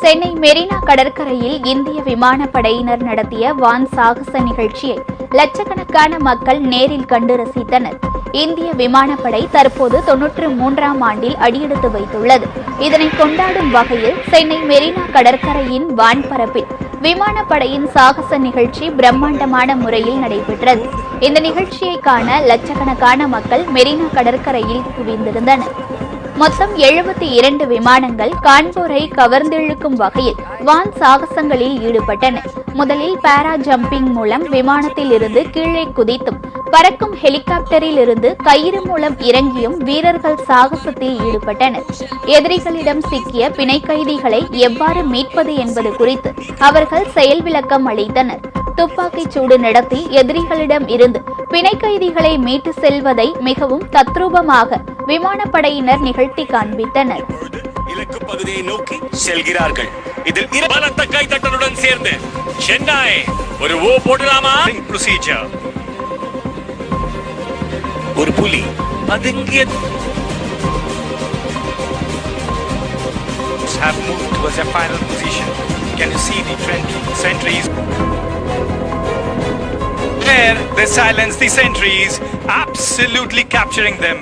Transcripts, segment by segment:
சென்னை மெரினா கடற்கரையில் இந்திய விமானப்படையினர் நடத்திய வான் சாகச நிகழ்ச்சியை லட்சக்கணக்கான மக்கள் நேரில் கண்டு ரசித்தனர். இந்திய விமானப்படை தற்போது தொன்னூற்று மூன்றாம் ஆண்டில் அடியெடுத்து வைத்துள்ளது. இதனை கொண்டாடும் வகையில் சென்னை மெரினா கடற்கரையின் வான்பரப்பில் விமானப்படையின் சாகச நிகழ்ச்சி பிரம்மாண்டமான முறையில் நடைபெற்றது. இந்த நிகழ்ச்சியை காண லட்சக்கணக்கான மக்கள் மெரினா கடற்கரையில் குவிந்திருந்தனர். மொத்தம் எழுபத்தி இரண்டு விமானங்கள் கான்பூரை கவர்ந்திழுக்கும் வகையில் வான் சாகசங்களில் ஈடுபட்டன. முதலில் பாரா ஜம்பிங் மூலம் விமானத்தில் இருந்து கீழே குதித்தும் பறக்கும் ஹெலிகாப்டரில் இருந்து கயிறு மூலம் இறங்கியும் வீரர்கள் சாகசத்தில் ஈடுபட்டனர். எதிரிகளிடம் சிக்கிய பிணை கைதிகளை எவ்வாறு மீட்பது என்பது குறித்து அவர்கள் செயல் விளக்கம் அளித்தனர். துப்பாக்கிச் சூடு நடத்தி எதிரிகளிடம் இருந்து பிணை கைதிகளை மீட்டு செல்வதை மிகவும் தத்ரூபமாக விமானப்படையினர் நிகழ்த்தி காண்பித்தனர் இலக்கு பகுதியை நோக்கி செல்கிறார்கள் இதில் பலத்த கைத்தட்டலுடன் சேர்ந்து சென்னை ஒரு ஓ போடலாமா ப்ரொசீஜர் ஒரு புலி பதுங்கிய have moved towards their final position. Can you see the trent- sentries? There, they silence the sentries, absolutely capturing them.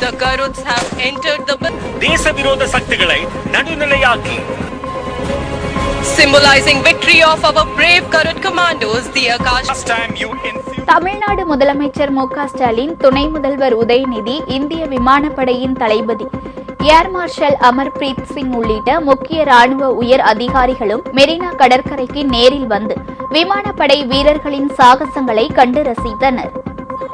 The Garuds have entered the building, தேச விரோத சக்திகளை நடுநிலையாக்கி symbolizing victory of our brave Garud commandos, the Akash. last time you infused Tamil Nadu முதலமைச்சர் மு க ஸ்டாலின் துணை முதல்வர் உதயநிதி இந்திய விமானப்படையின் தளபதி ஏர் மார்ஷல் அமர்பிரீத் சிங் உள்ளிட்ட முக்கிய ராணுவ உயர் அதிகாரிகளும் மெரினா கடற்கரைக்கு நேரில் வந்து விமானப்படை வீரர்களின் சாகசங்களை கண்டு ரசித்தனர்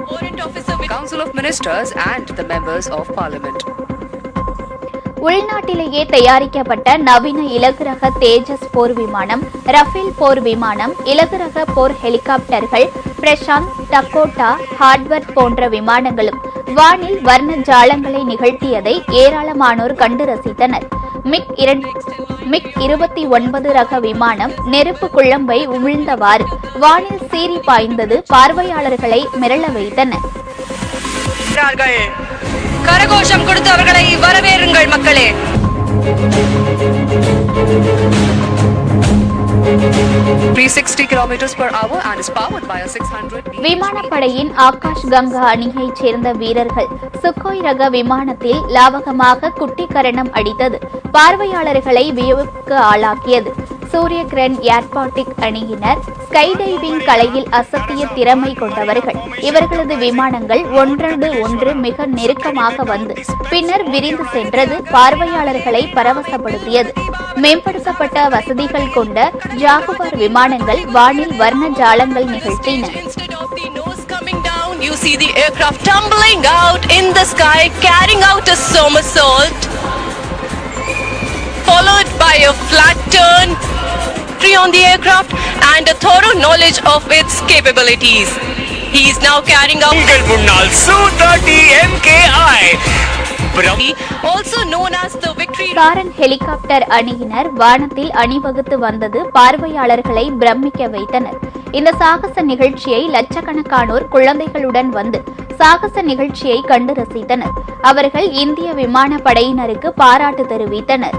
Warrant officer with Council of Ministers and the members of Parliament. உள்நாட்டிலேயே தயாரிக்கப்பட்ட நவீன இலகு ரக தேஜஸ் போர் விமானம் ரஃபேல் போர் விமானம் இலகு ரக போர் ஹெலிகாப்டர்கள் பிரசாந்த் டக்கோட்டா ஹார்ட்வர்ட் போன்ற விமானங்களும் வானில் வர்ண ஜாலங்களை நிகழ்த்தியதை ஏராளமானோர் கண்டு ரசித்தனர் மிக் இரண்டு மிக் இருபத்தி ஒன்பது ரக விமானம் நெருப்பு குழம்பை உமிழ்ந்தவாறு வானில் சீறி பாய்ந்தது பார்வையாளர்களை மிரள வைத்தன. கரகோஷம் கொடுத்து அவர்களை வரவேறுங்கள் மக்களே. விமானப்படையின் ஆகாஷ் கங்கா அணியைச் சேர்ந்த வீரர்கள் சுக்கோய் ரக விமானத்தில் லாவகமாக குட்டிக்கரணம் அடித்தது. பார்வையாளர்களை வியப்புக்கு ஆளாக்கியது. சூரிய கிரண் ஏர்பாட்டிக் அணியினர் ஸ்கைடைவிங் கலையில் அசத்திய திறமை கொண்டவர்கள். இவர்களது விமானங்கள் ஒன்றோடு ஒன்று மிக நெருக்கமாக வந்து பின்னர் விரிந்து சென்றது பார்வையாளர்களை பரவசப்படுத்தியது. மேம்படுத்தப்பட்ட வசதிகள் கொண்ட ஜாகுவார் விமானங்கள் வானில் வர்ண ஜாலங்கள் நிகழ்த்தின. You see the aircraft tumbling out in the sky, carrying out a somersault, followed by a flat turn. Entry on the aircraft and a thorough knowledge of its capabilities. He is now carrying out also known as the victory Sarang helicopter அணியினர் வானத்தில் அணிவகுத்து வந்தது பார்வையாளர்களை பிரமிக்க வைத்தனர். இந்த சாகச நிகழ்ச்சியை லட்சக்கணக்கானோர் குழந்தைகளுடன் வந்து சாகச நிகழ்ச்சியை கண்டு ரசித்தனர். அவர்கள் இந்திய விமானப்படையினருக்கு பாராட்டு தெரிவித்தனர்.